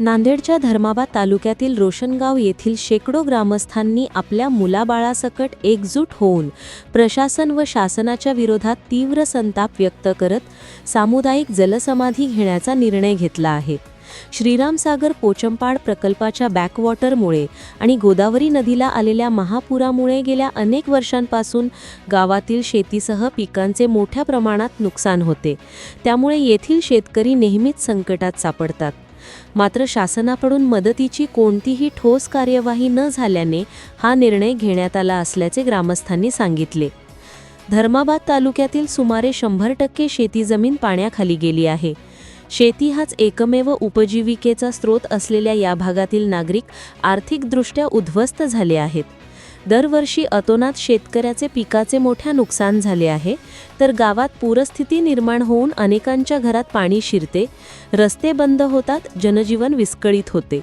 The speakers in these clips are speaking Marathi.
नांदेडच्या धर्माबाद तालुक्यातील रोशनगाव येथील शेकडो ग्रामस्थांनी आपल्या मुलाबाळासकट एकजूट होऊन प्रशासन व शासनाच्या विरोधात तीव्र संताप व्यक्त करत सामुदायिक जलसमाधी घेण्याचा निर्णय घेतला आहे. श्रीरामसागर पोचंपाड प्रकल्पाच्या बॅकवॉटरमुळे आणि गोदावरी नदीला आलेल्या महापुरामुळे गेल्या अनेक वर्षांपासून गावातील शेतीसह पिकांचे मोठ्या प्रमाणात नुकसान होते. त्यामुळे येथील शेतकरी नेहमीच संकटात सापडतात. मात्र शासनाकडून मदतीची कोणतीही ठोस कार्यवाही न झाल्याने हा निर्णय घेण्यात आला असल्याचे ग्रामस्थांनी सांगितले. धर्माबाद तालुक्यातील सुमारे शंभर टक्के शेतीजमीन पाण्याखाली गेली आहे. शेती हाच एकमेव उपजीविकेचा स्रोत असलेल्या या भागातील नागरिक आर्थिकदृष्ट्या उद्ध्वस्त झाले आहेत. दरवर्षी अतोनात शेतकऱ्याचे पिकाचे मोठ्या नुकसान झाले आहे. तर गावात पूरस्थिती निर्माण होऊन अनेकांच्या घरात पाणी शिरते. रस्ते बंद होतात जनजीवन विस्कळीत होते.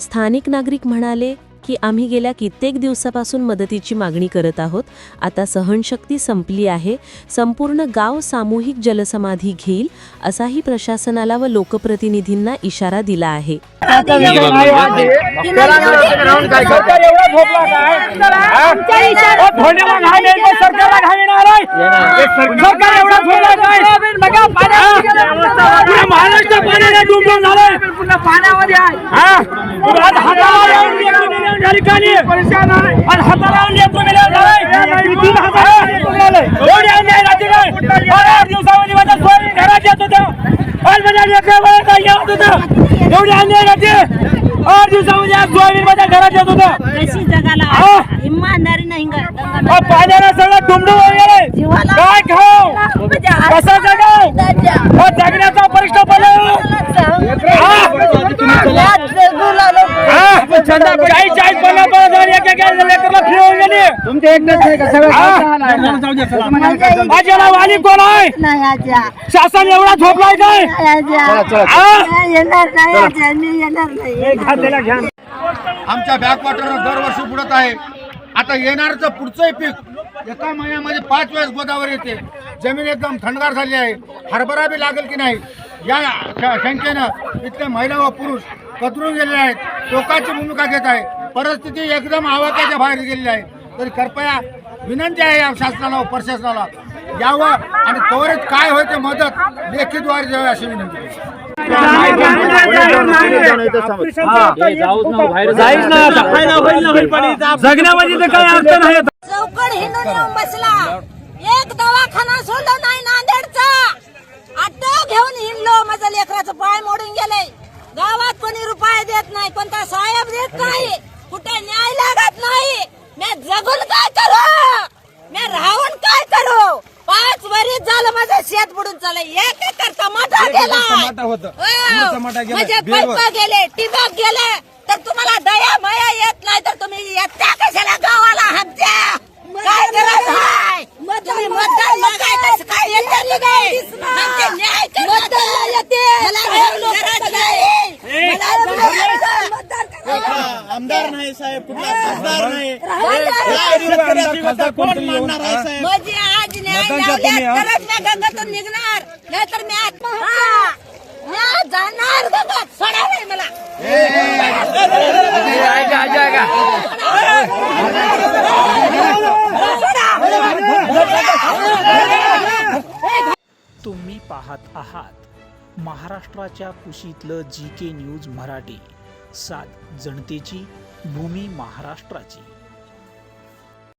स्थानिक नागरिक म्हणाले की आम्ही गेल्या कित्येक दिवसापासून मदतीची मागणी करत आहोत. आता सहनशक्ती संपली आहे. संपूर्ण गाव सामूहिक जलसमाधी घेईल असाही प्रशासनाला व लोकप्रतिनिधींना इशारा दिला आहे. महाराष्ट्र पाण्याने डुंबून झालंय. पुन्हा पाण्यामध्ये झाली खाली आज हाताला बारा दिवसामध्ये माझा सोयाबीन घरात येत होतं आज माझ्या लेकरावर काय येत होतं एवढी अन्याय राहते आठ दिवसामध्ये आज सोयाबीन माझ्या घरात येत होतं कशी जगाला हा. इमानदारी नाही ग अ, पाण्याला सगळं डुंबडू वगैरे जीवाला- काय खाऊ म्हणजे कसं जगाव अ, जगण्याचा परीक्षा पडला चाळीस चाळीस पन्नास पन्नास हजार एक एक लेकरला फी होऊन गेली तुमचे एकच नाही का? सगळं माझ्याला वाली कोण आहे? नाही आज्या शासन एवढा झोपलाय काय? नाही आज्या हा? नाही येणार नाही आज्या मी येणार नाही. घातलेला घ्या. आमच्या बॅकवॉटर दरवर्षी बुडत आहे. आता येणारचं पुढचंही पीक एका महिन्यामध्ये पाच वेळेस गोदावरी येते. जमीन एकदम थंडगार झाली आहे. हरभरा बी लागेल की नाही? या श- शंकेनं इथले महिला व पुरुष कतरून गेलेले आहेत. टोकाची भूमिका घेत आहे. परिस्थिती एकदम आवाकाच्या बाहेर गेलेली आहे. तरी कृपया विनंती आहे या शासनाला प्रशासनाला. यावं आणि त्वरित काय होते मदत लेखीद्वारे द्यावी अशी विनंती जगण्यामध्ये तर काही अर्थ नाही चौकड येऊन बसला. एक दवाखाना सोडलं नाही नांदेडचा. आटो घेऊन हिंडलो. माझा लेकराचं पाय मोडून गेले. गावात रुपये देत नाही कोणता साहेब देत नाही. कुठे न्याय लागत नाही? मी जगून काय करू? मी राहून काय करू? पाच वरीच झालं माझं शेत बुडून चाललं एक एकर टमाटा गेला. माझे पैप गेले. टिबक गेले तर तुम्हाला दया मया येत नाही तर तुम्ही येत्या कशाला गावाला हत्या काय करत आहे तुम्ही मतदान मागाय कसं काय येते रे काय? आमचे न्याय मतदान येते मला गरज नाही. मला गरज नाही. आमदार नाही साहेब कुठला खासदार नाही. राहून जा. कोण मानणार आहे साहेब? म्हणजे आज निघणार. नाहीतर मी आत्महत्या. मी जाणार गंगात सोडा नाही मला. तुम्ही पाहत आहात महाराष्ट्राच्या कुशीतलं जी के न्यूज मराठी. सात जनतेची भूमी महाराष्ट्राची.